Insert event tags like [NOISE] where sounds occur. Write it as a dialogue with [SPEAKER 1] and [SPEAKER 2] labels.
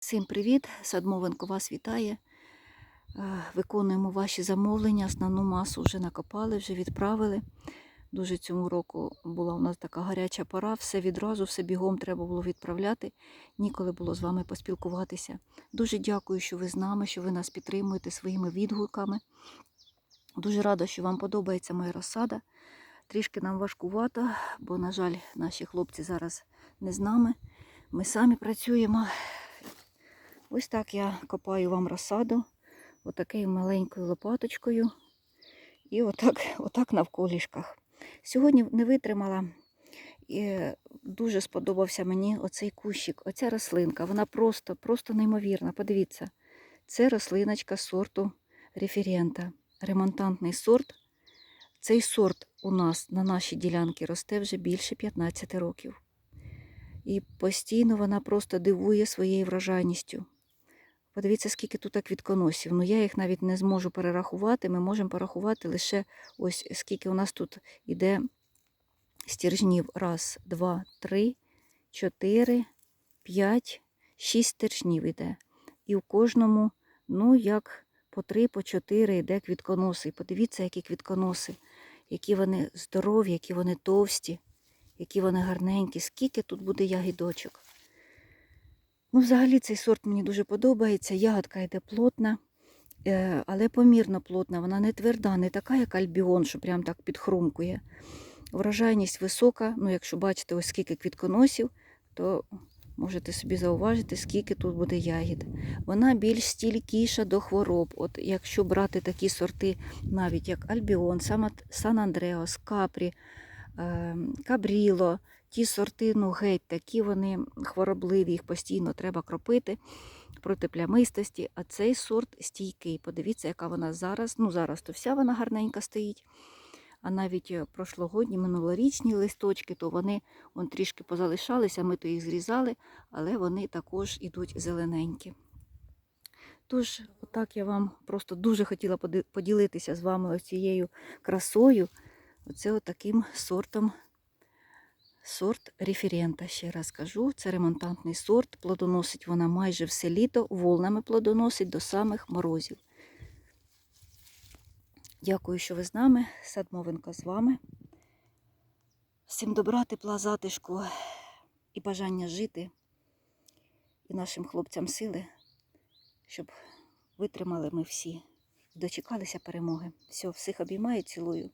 [SPEAKER 1] Всім привіт! Садмовенко вас вітає. Е, Виконуємо ваші замовлення. Основну масу вже накопали, вже відправили. Дуже цьому року була у нас така гаряча пора. Все відразу, все бігом треба було відправляти. Ніколи було з вами поспілкуватися. Дуже дякую, що ви з нами, що ви нас підтримуєте своїми відгуками. Дуже рада, що вам подобається моя розсада. Трішки нам важкувато, бо, на жаль, наші хлопці зараз не з нами. Ми самі працюємо. Ось так я копаю вам розсаду, отакою маленькою лопаточкою. І отак, [LAUGHS] отак навколішках. Сьогодні не витримала. І дуже сподобався мені оцей кущик, оця рослинка. Вона просто, просто неймовірна. Подивіться, це рослиночка сорту референта. Ремонтантний сорт. Цей сорт у нас на нашій ділянці росте вже більше 15 років. І постійно вона просто дивує своєю врожайністю. Подивіться, скільки тут квітконосів. Ну, я їх навіть не зможу перерахувати. Ми можемо порахувати лише ось скільки у нас тут іде стержнів. Раз, два, три, чотири, п'ять, шість стержнів іде. І у кожному, ну, як по три, по чотири йде квітконоси. І подивіться, які квітконоси, які вони здорові, які вони товсті, які вони гарненькі, скільки тут буде ягідочок. Ну, взагалі цей сорт мені дуже подобається. Ягодка йде плотна, е, але помірно плотна. Вона не тверда, не така, як альбіон, що прям так підхрумкує. Врожайність висока. Ну, якщо бачите, ось скільки квітконосів, то можете собі зауважити, скільки тут буде ягід. Вона більш стількіша до хвороб. От якщо брати такі сорти, навіть як Альбіон, Сан Андреас, Капрі, Кабріло, ті сорти, ну геть, такі вони хворобливі, їх постійно треба кропити проти плямистості. А цей сорт стійкий. Подивіться, яка вона зараз. Ну, зараз то вся вона гарненька стоїть. А навіть е, прошлогодні, минулорічні листочки, то вони вон, трішки позалишалися, ми то їх зрізали, але вони також ідуть зелененькі. Тож, отак я вам просто дуже хотіла поділитися з вами цією красою. Оце отаким сортом Сорт референта, ще раз кажу, це ремонтантний сорт. Плодоносить вона майже все літо, волнами плодоносить до самих морозів. Дякую, що ви з нами. Садмовенко з вами. Всім добра, тепла, затишку і бажання жити, і нашим хлопцям сили, щоб витримали ми всі, дочекалися перемоги. Все, всіх обіймаю, цілую.